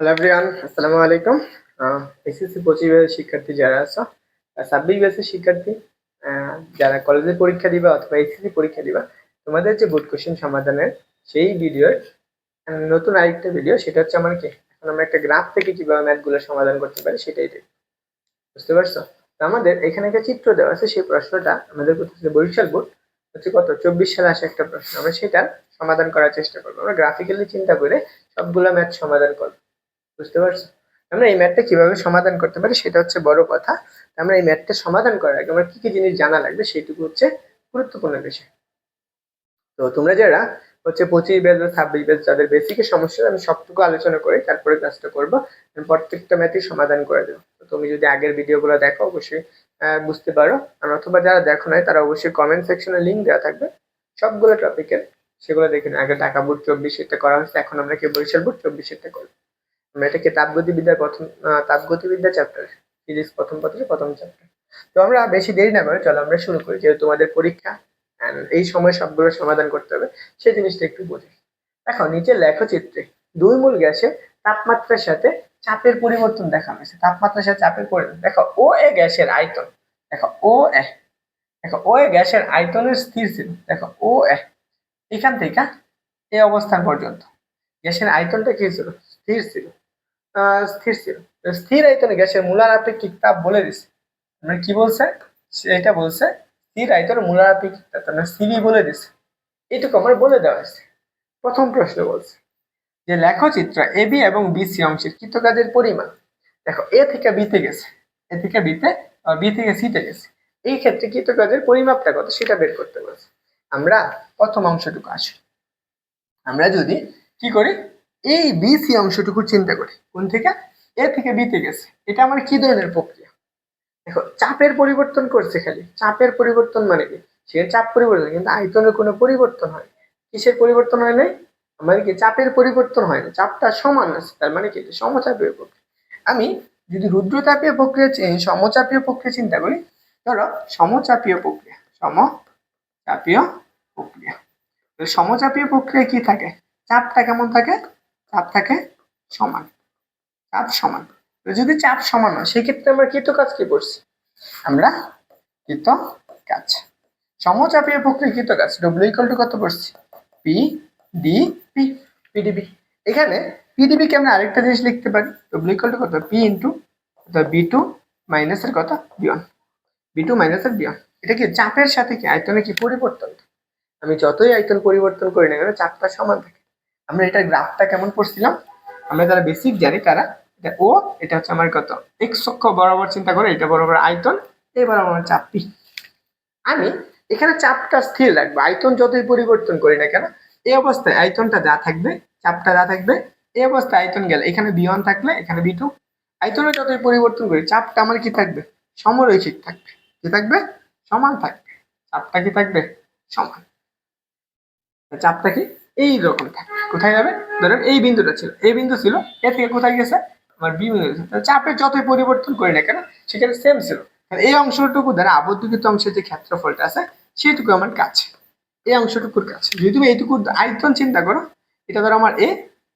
Hello everyone আসসালামু আলাইকুম SSC পঁচিশ ব্যাচের শিক্ষার্থী যারা আছো ছাব্বিশ ব্যাচের শিক্ষার্থী যারা কলেজে পরীক্ষা দিবা অথবা এসএসসি পরীক্ষা দিবা, তোমাদের যে বোর্ড কোশ্চেন সমাধানের সেই ভিডিওর নতুন আরেকটা ভিডিও সেটা হচ্ছে আমার কি, এখন আমরা একটা গ্রাফ থেকে কীভাবে ম্যাথগুলো সমাধান করতে পারি সেটাই দেখব। বুঝতে পারছ? তো আমাদের এখানে একটা চিত্র দেওয়া আছে, সেই প্রশ্নটা আমাদের করতেছে বরিশাল বোর্ড হচ্ছে কত, চব্বিশ সালে আসা একটা প্রশ্ন, আমরা সেটা সমাধান করার চেষ্টা করব। আমরা গ্রাফিক্যালি চিন্তা করে সবগুলো ম্যাথ সমাধান করব। বুঝতে পারছ? আমরা এই ম্যাথটা কীভাবে সমাধান করতে পারি সেটা হচ্ছে বড় কথা। আমরা এই ম্যাথটা সমাধান করার আগে আমার কি কি জিনিস জানা লাগবে সেইটুকু হচ্ছে গুরুত্বপূর্ণ বিষয়। তো তোমরা যারা হচ্ছে পঁচিশ ব্যাচ বা ছাব্বিশ ব্যাচ যাদের বেসিকের সমস্যা, আমি সবটুকু আলোচনা করে তারপরে ক্লাসটা করব। প্রত্যেকটা ম্যাথই সমাধান করে দেবো। তুমি যদি আগের ভিডিওগুলো দেখো, অবশ্যই বুঝতে পারো। আর অথবা যারা দেখো নাই, তারা অবশ্যই কমেন্ট সেকশনে লিঙ্ক দেওয়া থাকবে। সবগুলো টপিকের সেগুলো দেখে। আগে ঢাকা বুট চব্বিশ এটা করা হয়েছে, এখন আমরা কি বরিশাল বুট চব্বিশ এটা করব। আমরা এটাকে তাপগতিবিদ্যার প্রথম তাপগতিবিদ্যা চ্যাপ্টার সিরিজ প্রথম পত্রের প্রথম চ্যাপ্টার তো আমরা বেশি দেরি না করে চলো আমরা শুরু করি, যেহেতু তোমাদের পরীক্ষা এই সময় সবগুলো সমাধান করতে হবে, সেই জিনিসটা একটু বুঝি দেখো, নিচে লেখচিত্রে দুই মূল গ্যাসে তাপমাত্রার সাথে চাপের পরিবর্তন দেখানো হয়েছে। তাপমাত্রার সাথে চাপের পরিবর্তন, দেখো, ও এ গ্যাসের আয়তন, দেখো, ও এ, দেখো, ও এ গ্যাসের আয়তনের স্থির ছিল, দেখো, ও এ, এখান থেকে এই অবস্থান পর্যন্ত। গ্যাসের আয়তনটা কি ছিল? স্থির ছিল। স্থির ছিল। স্থির আয়তনে গ্যাসের মূলার আপেক্ষিক তাপ বলে দিছে। মানে কি বলছে? এটা বলছে, স্থির আয়তনে মূলার আপেক্ষিক তাপ মানে সিবি বলে দিছে। এটুকু আমার বলে দেওয়া হয়েছে। প্রথম প্রশ্ন বলছে যে, লেখচিত্র এ, বি এবং বিসি অংশের কৃতকাজের পরিমাণ। দেখো, এ থেকে বিতে গেছে। এ থেকে বিতে বি থেকে সিতে গেছে। এই ক্ষেত্রে কৃতকাজের পরিমাপটা কত সেটা বের করতে বলছে। আমরা প্রথম অংশটুকু আসি। আমরা যদি কি করি? এই বি সি অংশটুকু চিন্তা করি। কোন থেকে? এ থেকে বিতে গেছে। এটা আমার কি ধরনের প্রক্রিয়া? দেখো, চাপের পরিবর্তন করছে খালি। চাপের পরিবর্তন মানে কি? সে চাপ পরিবর্তন, কিন্তু আয়তনের কোনো পরিবর্তন হয় কিসের পরিবর্তন হয় নাই? আমার কি, চাপের পরিবর্তন হয় না। চাপটা সমান আছে, তার মানে কি? সমচাপীয় প্রক্রিয়া। আমি যদি রুদ্রতাপীয় প্রক্রিয়া সমচাপীয় প্রক্রিয়া চিন্তা করি, ধরো সমচাপীয় প্রক্রিয়া সমচাপীয় প্রক্রিয়া। সমচাপীয় প্রক্রিয়া কি থাকে? চাপটা কেমন থাকে? চাপ থাকে সমান, চাপ সমান। যদি চাপ সমান হয়, সেক্ষেত্রে আমরা কৃত কাজ কি করছি? আমরা কৃত কাজ সমচাপীয় পক্ষে কৃত কাজ ডব্লিউ ইকুয়াল টু কত করছি? পি ডি পি পিডিবি এখানে পিডিবি কে আমরা আরেকটা জিনিস লিখতে পারি। ডব্লিউ ইকুয়াল টু কত? পি ইন্টু বি টু মাইনাসের কত? বিয়ন বি টু মাইনাসের বিয়ন এটা কি চাপের সাথে কি? আয়তনে কি পরিবর্তন? আমি যতই আয়তন পরিবর্তন করি না কেন, চাপটা সমান থাকে। আমরা এটা গ্রাফটা কেমন করছিলাম? আমরা যারা বেসিক জানি তারা এটা ও, এটা হচ্ছে আমার কত? এক্স অক্ষ বরাবর চিন্তা করে এটা বরাবর আয়তন এই বরাবর আমার চাপ পি আমি এখানে চাপটা স্থির রাখব, আয়তন যতই পরিবর্তন করি না কেন এই অবস্থায় আয়তনটা যা থাকবে, চাপটা যা থাকবে এই অবস্থায় আয়তন গেলে, এখানে বি ওয়ান থাকলে, এখানে বি টু আয়তনে যতই পরিবর্তন করি, চাপটা আমার কি থাকবে? সমরৈখিক থাকবে। কি থাকবে? সমান থাকবে। চাপটা কি থাকবে? সমান। চাপটা কি? এই রকম থাকবে। কোথায় যাবে? ধরেন এই বিন্দুটা ছিল। এই বিন্দু ছিল, এ থেকে কোথায় গেছে? আমার বি বিন্দু গেছে। চাপের যতই পরিবর্তন করি না কেন সেখানে সেম ছিল। এই অংশটুকু দ্বারা আবদ্ধকৃত অংশের যে ক্ষেত্রফলটা আছে, সেটুকু আমার কাছে। এই অংশটুকুর কাছে। যদি তুমি এইটুকু আয়তন চিন্তা করো, এটা ধরো আমার এ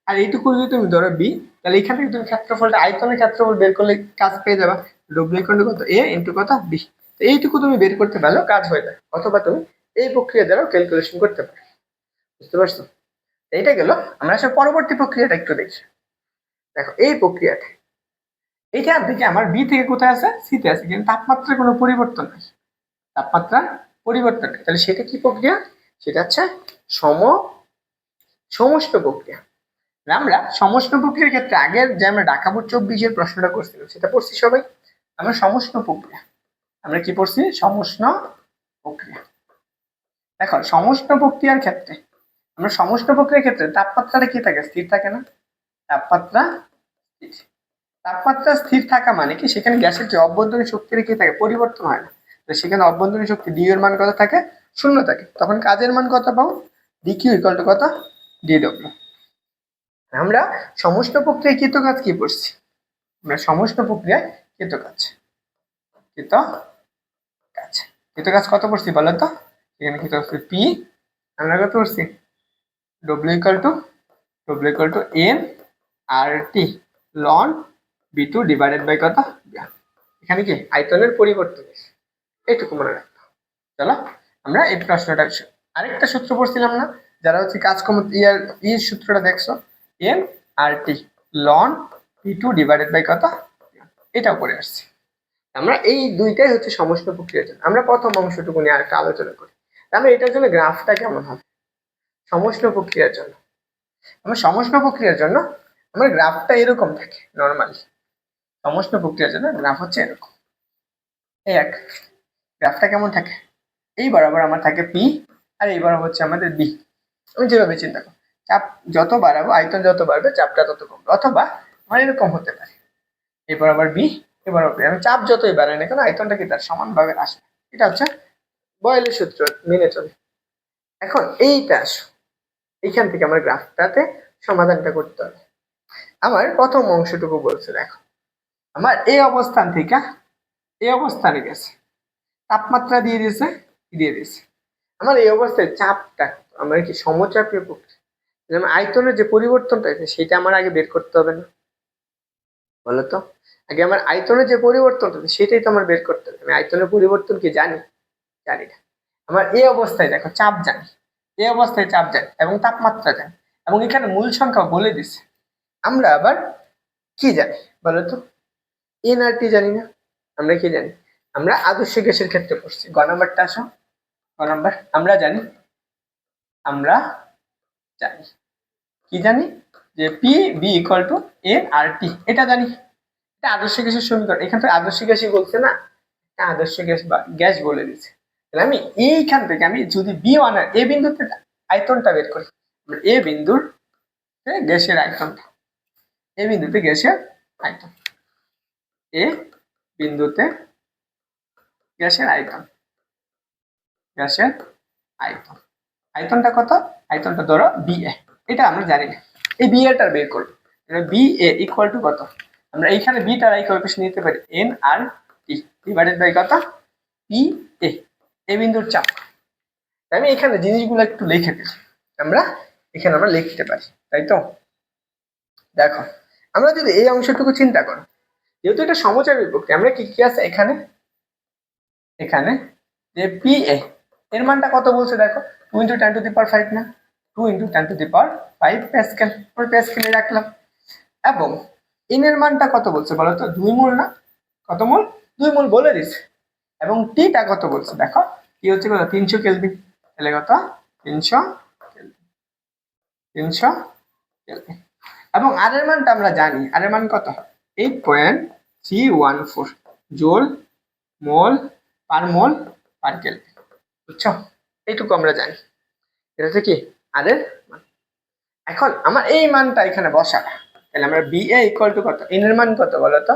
আর এইটুকু যদি তুমি ধরো বি তাহলে এখান থেকে তুমি ক্ষেত্রফলটা, আয়তনের ক্ষেত্রফল বের করলে কাজ পেয়ে যাবা। ডব্লিউ কত এ ইন্টু কত বি এইটুকু তুমি বের করতে পারলেও কাজ হয়ে যায়। অথবা তুমি এই প্রক্রিয়া দ্বারাও ক্যালকুলেশন করতে পারো। বুঝতে পারছ? এইটা গেল, আমরা আসলে পরবর্তী প্রক্রিয়াটা একটু দেখি। দেখো, এই প্রক্রিয়াটা। এইটা দিকে আমার বি থেকে কোথায় আছে? সিতে আছে, কিন্তু তাপমাত্রার কোনো পরিবর্তন নেই। তাপমাত্রার পরিবর্তন নেই। তাহলে সেটা কি প্রক্রিয়া? সেটা হচ্ছে সম সমস্ত প্রক্রিয়া। আমরা সমষ্ণ প্রক্রিয়ার ক্ষেত্রে আগের যে আমরা ঢাকা বোর্ড চব্বিশের প্রশ্নটা করছিলাম, সেটা পড়ছি সবাই? আমরা সমষ্ণ প্রক্রিয়া। আমরা কি পড়ছি? সমষ্ণ প্রক্রিয়া। দেখো, সমষ্ণ প্রক্রিয়ার ক্ষেত্রে আমরা সমষ্ণ প্রক্রিয়ার ক্ষেত্রে তাপমাত্রাটা কি থাকে? স্থির থাকে না? তাপমাত্রা তাপমাত্রা স্থির থাকা মানে কি? সেখানে গ্যাসের যে অভ্যন্তরীণ শক্তির কি থাকে? পরিবর্তন হয় না। তো সেখানে অভ্যন্তরীণ শক্তি ডি এর মান কত থাকে? শূন্য থাকে। তখন কাজের মান কত পাবো? ডি কিউ ইকুয়াল টু কত? ডি ডব্লিউ আমরা সমস্ত প্রক্রিয়ায় কৃত কাজ কি পড়ছি? আমরা সমস্ত প্রক্রিয়ায় কৃত কাজ কৃত কাজ কৃত কাজ কত পড়ছি বলো তো এখানে কৃত পি আমরা কত পড়ছি? W equal to W equal to N R T ln B two divided by কত? এখানে কি? আয়তনের পরিবর্তন এইটুকু মনে রাখব চলো, আমরা এই প্রশ্নটা আরেকটা সূত্র পড়ছিলাম না? যারা হচ্ছে কাজ কম ইয়ার ই সূত্রটা দেখছ? N R T ln P two divided by কত? এটাও করে আসছি। আমরা এই দুইটাই হচ্ছে সমস্ত প্রক্রিয়ার জন্য। আমরা প্রথম অংশটুকু নিয়ে আরেকটা আলোচনা করি। আমরা এটার জন্য গ্রাফটা কেমন হবে সমস্ত প্রক্রিয়ার জন্য। আমার সমস্ত প্রক্রিয়ার জন্য আমার গ্রাফটা এরকম থাকে নর্মালি সমস্ত প্রক্রিয়ার জন্য গ্রাফ হচ্ছে এরকম। এক, গ্রাফটা কেমন থাকে? এই বরাবর আমার থাকে পি, আর এই বরাবর হচ্ছে আমাদের বি। আমি যেভাবে চিন্তা করো, চাপ যত বাড়াবো, আয়তন যত বাড়বে, চাপটা তত কমবে, অথবা আমার এরকম হতে পারে। এই বরাবর বি এ বরাবর বি। আমি চাপ যতই বাড়াই না কেন, আয়তনটা কি তার সমানভাবে আসবে? এটা হচ্ছে বয়েলের সূত্র মেনে চলে। এখন এইটা আসো। এইখান থেকে আমার গ্রাফটাতে সমাধানটা করতে হবে। আমার প্রথম অংশটুকু বলছে, দেখো। আমার এই অবস্থান থেকে এই অবস্থানে গেছে। তাপমাত্রা দিয়ে দিয়েছে দিয়ে দিয়েছে। আমার এই অবস্থায় চাপটা আমার কি সমচাপীয় প্রক্রিয়া যেমন আয়তনের যে পরিবর্তনটা হয়েছে, সেটা আমার আগে বের করতে হবে না। বলতো? আগে আমার আয়তনের যে পরিবর্তনটা হয়েছে, সেটাই তো আমার বের করতে হবে। আমি আয়তনের পরিবর্তন কি জানি? জানি না। আমার এই অবস্থায় দেখো, চাপ জানি। এই অবস্থায় চাপ জানি এবং তাপমাত্রা জানি এবং এখানে মূল সংখ্যা বলে দিছে। আমরা আবার কি জানি বলো বলতো এনআরটি জানি না। আমরা কি জানি? আমরা আদর্শ গ্যাসের ক্ষেত্রে পড়ছি। গ নাম্বারটা আসো। গ নাম্বার। আমরা জানি। আমরা জানি। কি জানি? যে P B equal to N R T এটা জানি। এটা আদর্শ গ্যাসের সমীকরণ। এখান থেকে আদর্শ গ্যাসই বলছে না। আদর্শ গ্যাস বা গ্যাস বলে দিছে। তাহলে আমি এইখান থেকে আমি যদি বি ওয়ান আর এ বিন্দুতে আয়তনটা বের করি এ বিন্দুর গ্যাসের আয়তনটা এ বিন্দুতে গ্যাসের আয়তন এ বিন্দুতে গ্যাসের আয়তন গ্যাসের আয়তন, আয়তনটা কত? আয়তনটা ধরো বি এ এটা আমরা জানি না, এই বি এটার বের করব বি এ ইকুয়াল টু কত? আমরা এইখানে বিটার আই কোএফিসিয়েন্ট নিতে পারি N R T divided by কত? পি এ এ বিন্দুর চাপ। আমি এখানে জিনিসগুলো একটু লিখে দিই। আমরা এখানে আমরা লিখতে পারি, তাই তো? দেখো, আমরা যদি এই অংশটুকু চিন্তা করো, যেহেতু এটা সমচার প্রক্রিয়া আমরা কি কি আছে এখানে? এখানে যে পি এ এর মানটা কত বলছে দেখো? Two into ten to the power five না? Two into ten to the power five pascal ওই প্যাসকেলে রাখলাম। এবং এন এর মানটা কত বলছে বলো তো? দুই মূল না? কত মূল? দুই মূল বলে দিছে। এবং টিটা কত বলছে দেখো? কি হচ্ছে কত তিনশো কেলভিন তাহলে কত? তিনশো কেলভিন তিনশো কেলভিন এবং আর এর মানটা আমরা জানি। আর এর মান কত eight point three one four joule mole per mole per kelvin বুঝছ? এইটুকু আমরা জানি। এটা হচ্ছে কি? আর এর মান। এখন আমার এই মানটা এখানে বসা তাহলে আমরা বি এ ইকুয়াল টু কত? এন এর মান কত বলো তো?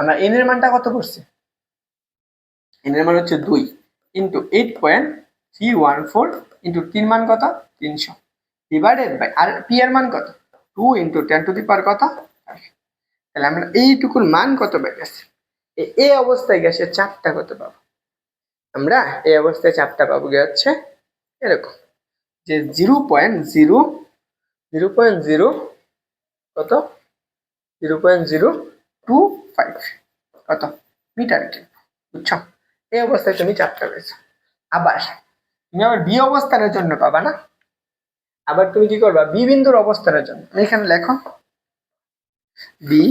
আমরা এন এর মানটা কত করছি? এন এর মান হচ্ছে দুই। Into eight point three one four into তিন মান কত? তিনশো। ডিভাইডেড বাই আর পি এর মান কত? Two into ten to the power কত? তাহলে আমরা এইটুকুর মান কত বের গেছে? এই অবস্থায় গ্যাসের চাপটা কত পাবো? আমরা এই অবস্থায় চাপটা পাবো গিয়ে হচ্ছে এরকম। যে zero point zero zero point zero কত? Zero point zero two five কত? মিটার কিউব বুঝছ? এই অবস্থায় তুমি চাপটা পেয়েছ। আবার, তুমি আবার বি অবস্থানের জন্য পাবা না? আবার তুমি কি করবা? বি বিন্দুর অবস্থানের জন্য। এখানে লেখো, বি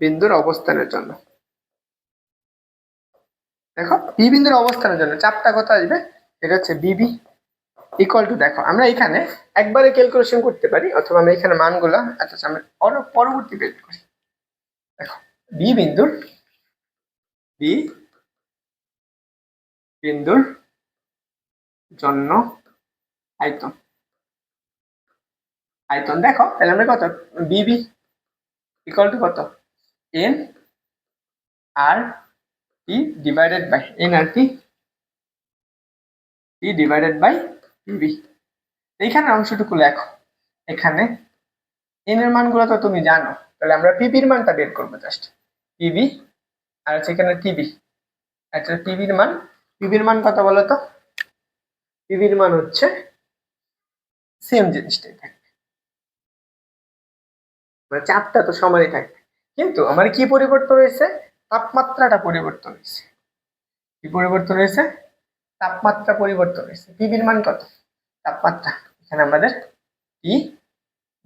বিন্দুর অবস্থানের জন্য। দেখো, বি বিন্দুর অবস্থানের জন্য চাপটা কত আসবে? এটা হচ্ছে বিবি ইকুয়াল টু দেখো, আমরা এখানে একবারে ক্যালকুলেশন করতে পারি, অথবা আমরা এখানে মানগুলো আচ্ছা আমরা পরবর্তী পেজ করি দেখো, বি বিন্দুর বি বিন্দুর জন্য আয়তন। আয়তন দেখো, তাহলে আমরা কত? বিবি ইকুয়াল টু কত? N R T divided by N R T T divided by P B এইখানে অংশটুকু লেখো। এখানে এন এর মানগুলো তো তুমি জানো। তাহলে আমরা পিবির মানটা বের করব জাস্ট পিবি আর হচ্ছে এখানে টিবি আচ্ছা পিবির মান পিবির মান কত বলো তো? পিবির মান হচ্ছে সেম জিনিসটাই থাকে মানে চাপটা তো সমানই থাকবে। কিন্তু আমার কি পরিবর্তন হয়েছে? তাপমাত্রাটা পরিবর্তন হয়েছে। কি পরিবর্তন হয়েছে? তাপমাত্রা পরিবর্তন হয়েছে। পিবির মান কত? তাপমাত্রা। এখানে আমাদের টি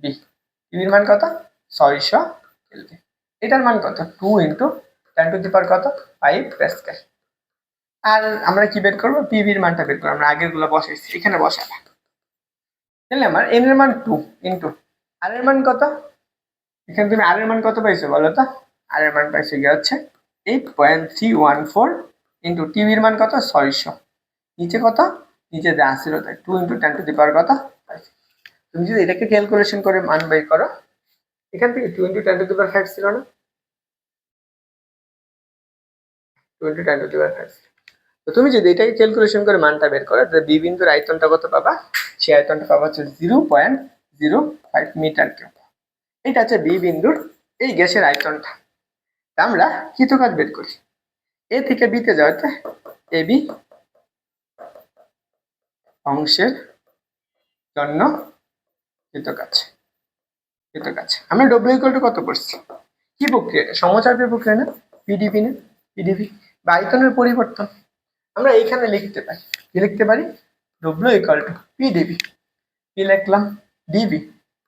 বি পিবির মান কত? ছয়শো এটার মান কত? Two into ten to the power কত? ফাইভ প্যাসকেল আর আমরা কি বের করব? পিভির মানটা বের করব। আমরা আগেরগুলো বসাইছি। এখানে বসাবো তাহলে আমার এন এর মান টু ইন্টু আর এর মান কত? এখানে তুমি আর এর মান কত পাইছো বলো তো? আর এর মান পাইছো গিয়ে হচ্ছে eight point three one four into টিভির মান কত? ছয়শো। নিচে কত? নিচে যা ছিল তাই two into ten to the power কত? তুমি যদি এটাকে ক্যালকুলেশন করে মান বের করো, এখান থেকে two into ten to the power five ছিল না? তো তুমি যদি এটাকে ক্যালকুলেশন করে মানটা বের করো, তাহলে আয়তনটা কত পাবা? সেই আয়তনটা পাবা হচ্ছে zero point zero five metre cube হচ্ছে এই গ্যাসের আয়তনটা। আমরা কৃতকাজ বের করি? এ থেকে বিতে যাওয়াতে এ বি অংশের জন্য কৃতকাজ কৃতকাজ আমরা ডব্লিউ কত পড়ছি? কি প্রক্রিয়া এটা সমচাপের প্রক্রিয়া না? পিডিপি না? পিডিপি বা পরিবর্তন। আমরা এইখানে লিখতে পারি। কি লিখতে পারি? ডব্লিউ ইকুয়াল টু পিডিবি কি লিখলাম ডিবি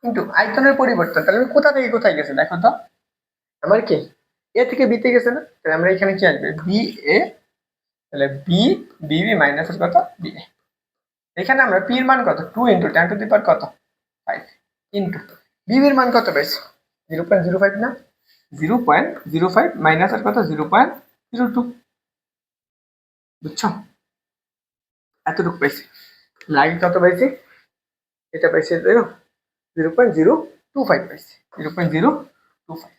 কিন্তু আয়তনের পরিবর্তন, তাহলে আমি কোথা থেকে কোথায় গেছে দেখো তো? আমার কি? এ থেকে বিতে গেছে না? তাহলে আমরা এখানে কি আসবে? বি এ তাহলে বি বিবি মাইনাসের কত? বি এ এখানে আমরা পি এর মান কত? Two into ten to the power কত? ফাইভ ইন্টু বিবির মান কত পেয়েছ জিরো পয়েন্ট জিরো ফাইভ না? জিরো পয়েন্ট জিরো ফাইভ মাইনাসের কত? জিরো পয়েন্ট জিরো টু বুঝছ? এতটুকু পাইছি। লাইন কত পাইছি? এটা পাইছি zero zero point zero two five পাইছি। Zero point zero two five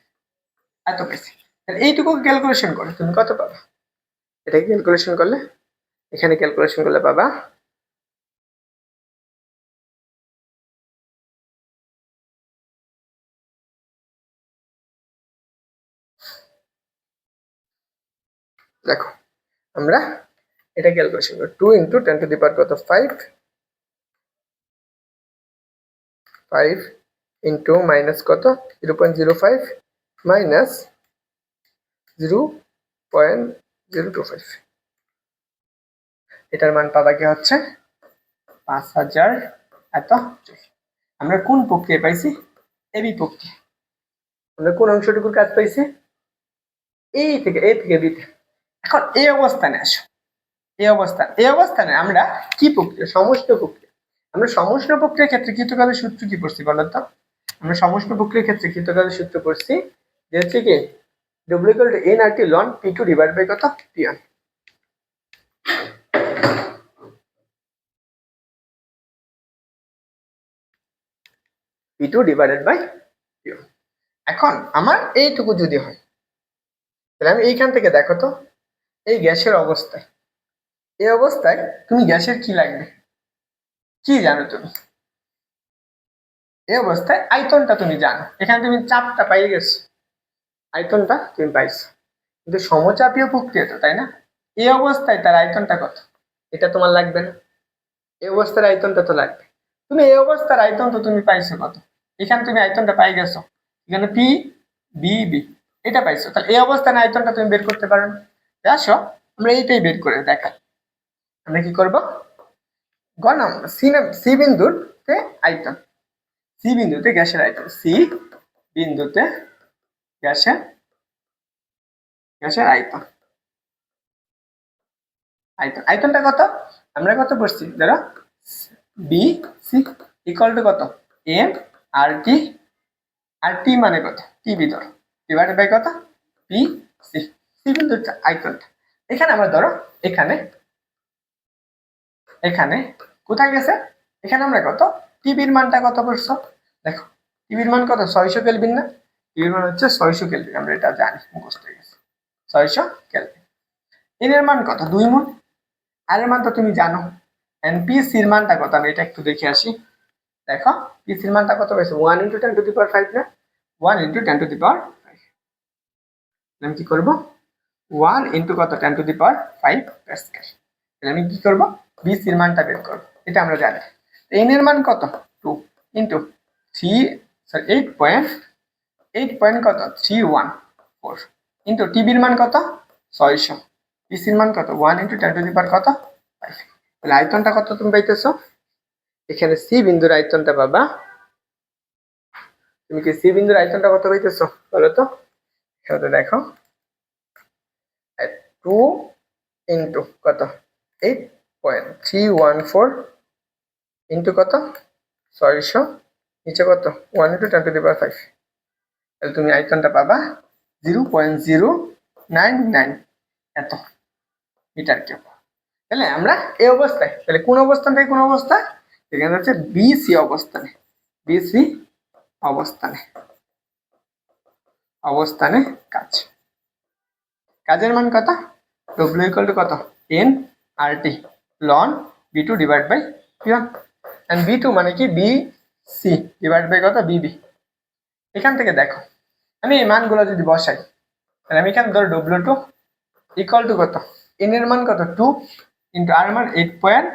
এত পাইছি। তাহলে এইটুকু ক্যালকুলেশন করো, তুমি কত পাবা? এটাকে ক্যালকুলেশন করলে, এখানে ক্যালকুলেশন করলে পাবা দেখো, আমরা এটা ক্যালকুলেশন করি two into ten to the power কত? ফাইভ ফাইভ ইন্টু মাইনাস কত? Zero point zero five minus zero point zero two five এটার মান পাবা কি হচ্ছে? পাঁচ হাজার এত। আমরা কোন প্রক্রিয়া পাইছি? এবি প্রক্রিয়া। আমরা কোন অংশটুকুর কাজ পাইছি? এই থেকে এ থেকে বিতে এখন এই অবস্থানে আসো। এই অবস্থান এই অবস্থানে আমরা কি প্রক্রিয়া? সমস্ত প্রক্রিয়া। আমরা সমস্ত প্রক্রিয়ার ক্ষেত্রে কৃতকালের সূত্র কি পড়ছি বলো তো? আমরা সমস্ত প্রক্রিয়ার ক্ষেত্রে কৃতকালের সূত্র পড়ছি, যে হচ্ছে কি W two N R T loan P two divide by কত? P one P two divided by P এখন আমার এইটুকু যদি হয়, তাহলে আমি এইখান থেকে দেখো তো, এই গ্যাসের অবস্থায় এই অবস্থায় তুমি গ্যাসের কি লাগবে? কি জানো তুমি? এই অবস্থায় আয়তনটা তুমি জানো। এখানে তুমি চাপটা পাই গেছো। আয়তনটা তুমি পাইছো। কিন্তু সমচাপীয় প্রক্রিয়া তো তাই না? এই অবস্থায় তার আয়তনটা কত? এটা তোমার লাগবে না। এই অবস্থার আয়তনটা তো লাগবে। তুমি এই অবস্থার আয়তন তো তুমি পাইছো কত? এখানে তুমি আয়তনটা পাই গেছো। এখানে পি, বি বি, এটা পাইছো। তাহলে এই অবস্থানে আয়তনটা তুমি বের করতে পারো না। আসো, আমরা এইটাই বের করে দেখাই। আমরা কি করব? গণম সি সি বিন্দুতে আয়তন। সি বিন্দুতে গ্যাসের আয়তন। সি বিন্দুতে গ্যাসের গ্যাসের আয়তন। আয়তন। আয়তনটা কত? আমরা কত পড়ছি? ধরো বি সি ইকুয়াল টু কত? M R T R T মানে কত? টি ভিতর ডিভাইডেড বাই কত? পি সি সি বিন্দুর আয়তনটা। এখানে আমরা ধরো, এখানে এখানে। কোথায় গেছে? এখানে আমরা কত? টিভির মানটা কত করছ দেখো, টিভির মান কত? ছয়শো কেলভিন না? টিভির মান হচ্ছে ছয়শো কেলভিন, আমরা এটা জানি, মুখস্থ হয়ে গেছে। ছয়শো কেলভিন। এনের মান কত? দুই মন আর এর মান তো তুমি জানো। এন্ড পি সির মানটা কত? আমি এটা একটু দেখে আসি। দেখো পি সির মানটা কত পেয়েছে one into ten to the power five না? One into ten to the power five আমি কি করব? ওয়ান ইন্টু কত? Ten to the power five pascal আমি কি করব? বি সির মানটা বের করব। এটা আমরা জানি। এন এর মান কত? Two into three sorry eight point eight point কত? থ্রি ওয়ান ফোর ইন্টু টিবির মান কত? ছয়শো। পিসির মান কত? One into ten to the power কত? ফাইভ তাহলে আয়তনটা কত তুমি পাইতেছো? এখানে সি বিন্দুর আয়তনটা পাবা। তুমি কি সি বিন্দুর আয়তনটা কত পাইতেছো? বলো তো। দেখো। টু ইন্টু কত? Eight point three one four into কত? ছয়শো নিচে কত? One into ten to the power five তাহলে তুমি আইকনটা পাবা zero point zero nine nine এত। Metre cube. তাহলে আমরা এই অবস্থায়, তাহলে কোন অবস্থান থেকে কোন অবস্থা? এখানে হচ্ছে বিসি অবস্থানে। বিসি অবস্থানে। অবস্থানে কাজ। কাজের মান কত? ডব্লিউ ইকুয়াল টু কত? N two divide by P one and B two মানে কি? বি সি ডিভাইড বাই কত? বিবি এখান থেকে দেখো। আমি এই মানগুলো যদি বসাই, তাহলে আমি এখানে ধরো ডব্লিউ টু ইকুয়াল টু কত? এন মান কত? টু ইন্টু আর মান eight point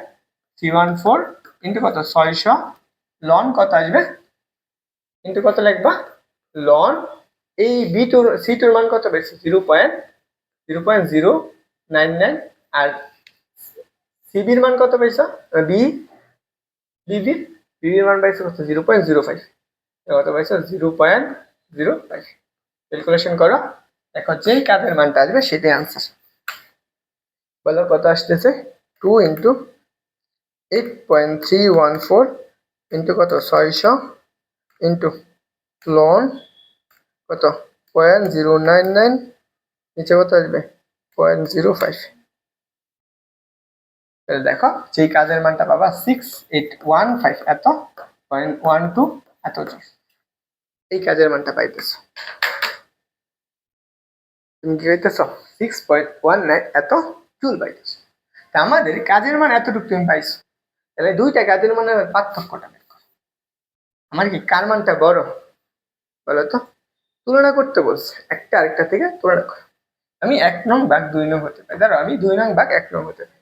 three one four into কত? ছয়শো। লন কত আসবে? ইন্টু কত লিখবা? লন এই বি টুর সি টুর মান কত বেশি? Zero point zero point zero nine nine আর সিবির মান কত পাইছো? বি বিবি বিবির মান পাইছো কত? জিরো পয়েন্ট জিরো ফাইভ কত পাইছো? Zero point zero five calculation করো। দেখো যেই কাজের মানটা আসবে, সেটাই আনসার বলো কত আসতেছে? Two into eight point three one four into কত? ছয়শো ইন্টু লন কত? পয়েন্ট জিরো নাইন নাইন নিচে কত আসবে? পয়েন্ট জিরো ফাইভ তাহলে দেখো, যেই কাজের মানটা পাবা সিক্স এইট ওয়ান ফাইভ এত পয়েন্ট ওয়ান টু এত এই কাজের মানটা পাইতেছ। তুমি কি পাইতেছ? সিক্স পয়েন্ট ওয়ান নাইন এত জুল পাইতেছ। তা আমাদের কাজের মান এতটুকু তুমি পাইছো। তাহলে দুইটা কাজের মানের পার্থক্যটা বের আমার কি কার মানটা বড়? বলো তো। তুলনা করতে বলছে। একটা আরেকটা থেকে তুলনা করো। আমি এক নং বাঘ দুই নং হতে পারি। ধরো আমি দুই নং বাঘ এক নং হতে পারি।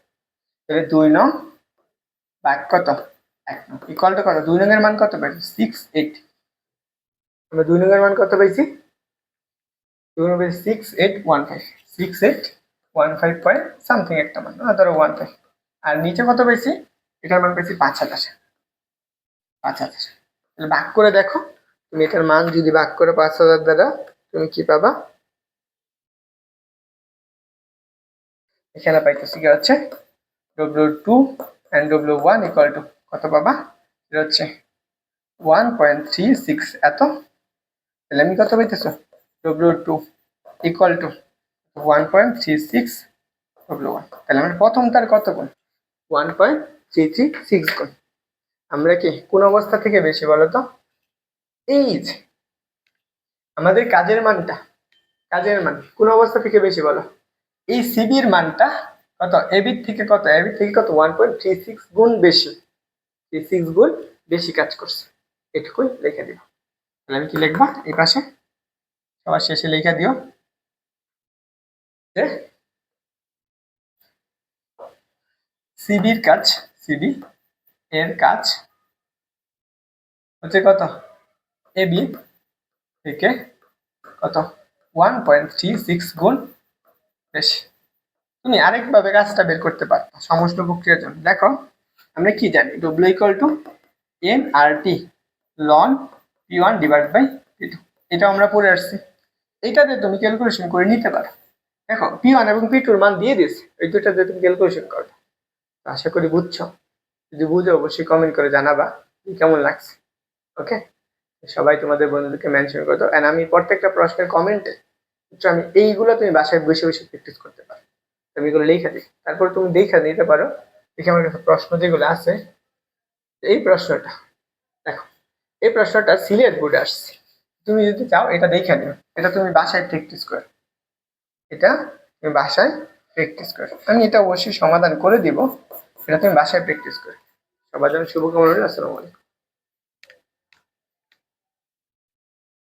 তাহলে দুই নং বাঘ কত? এক নং। ইকুয়ালটা কত? দুই নং এর মান কত পাইছি সিক্স এইট আমরা দুই নং এর মান কত পাইছি দুই নং পাইছি six eight one five six eight one five point something একটা মান ধরো ওয়ান ফাইভ আর নিচে কত পাইছি এটার মান পাইছি পাঁচ হাজার পাঁচ হাজার তাহলে ভাগ করে দেখো। তুমি এটার মান যদি ভাগ করে পাঁচ হাজার দ্বারা, তুমি কি পাবা? এখানে পাইতেছি, কি হচ্ছে? W two and W one two কত পাবা? এটা হচ্ছে ওয়ান পয়েন্ট থ্রি সিক্স এত। তাহলে আমি কত পাইতেছো? W two equal to one point three six one তাহলে আমার প্রথমটার কত গুণ? One point three three six গুণ। আমরা কি কোন অবস্থা থেকে বেশি বলো তো? এই যে, আমাদের কাজের মানটা, কাজের মান, কোন অবস্থা থেকে বেশি বলো? এই সিবির মানটা কত? এবির থেকে কত? এবির থেকে কত? ওয়ান পয়েন্ট থ্রি সিক্স গুণ বেশি। থ্রি সিক্স গুণ বেশি কাজ করছে। এটুকুই লিখে দিও তাহলে আমি কি লিখবা? এই পাশে। সবার শেষে লিখে দিও। যে সিবির কাজ সিবি এর কাজ হচ্ছে কত? এবি থেকে কত? ওয়ান পয়েন্ট থ্রি সিক্স গুণ বেশি। তুমি আরেকভাবে কাজটা বের করতে পারো, সমস্ত প্রক্রিয়ার জন্য। দেখো, আমরা কি জানি? W equal to N R T loan P one divide by P two এটা আমরা পড়ে আসছি। এইটাতে তুমি ক্যালকুলেশন করে নিতে পারো। দেখো পি ওয়ান এবং পি টুর মান দিয়ে দিয়েছে। এই দুটাতে তুমি ক্যালকুলেশন করো। আশা করি বুঝছ। যদি বুঝো, অবশ্যই কমেন্ট করে জানাবা। কেমন লাগছে? ওকে সবাই তোমাদের বন্ধুদেরকে মেনশন করে দাও। অ্যান্ড আমি প্রত্যেকটা প্রশ্নের কমেন্টে আমি এইগুলো তুমি বাসায় বসে বসে প্র্যাকটিস করতে পারো। তুমি এগুলো লিখে দিই। তারপর তুমি দেখে নিতে পারো, দেখে আমার কাছে প্রশ্ন যেগুলো আছে। এই প্রশ্নটা, দেখো, এই প্রশ্নটা সিলেট বোর্ডে আসছে। তুমি যদি চাও, এটা দেখে নিও। এটা তুমি বাসায় প্র্যাকটিস করো। এটা তুমি বাসায় প্র্যাকটিস করো। আমি এটা অবশ্যই সমাধান করে দিব। এটা তুমি বাসায় প্র্যাকটিস করো। সবার জন্য শুভকামনা আসসালামু আলাইকুম।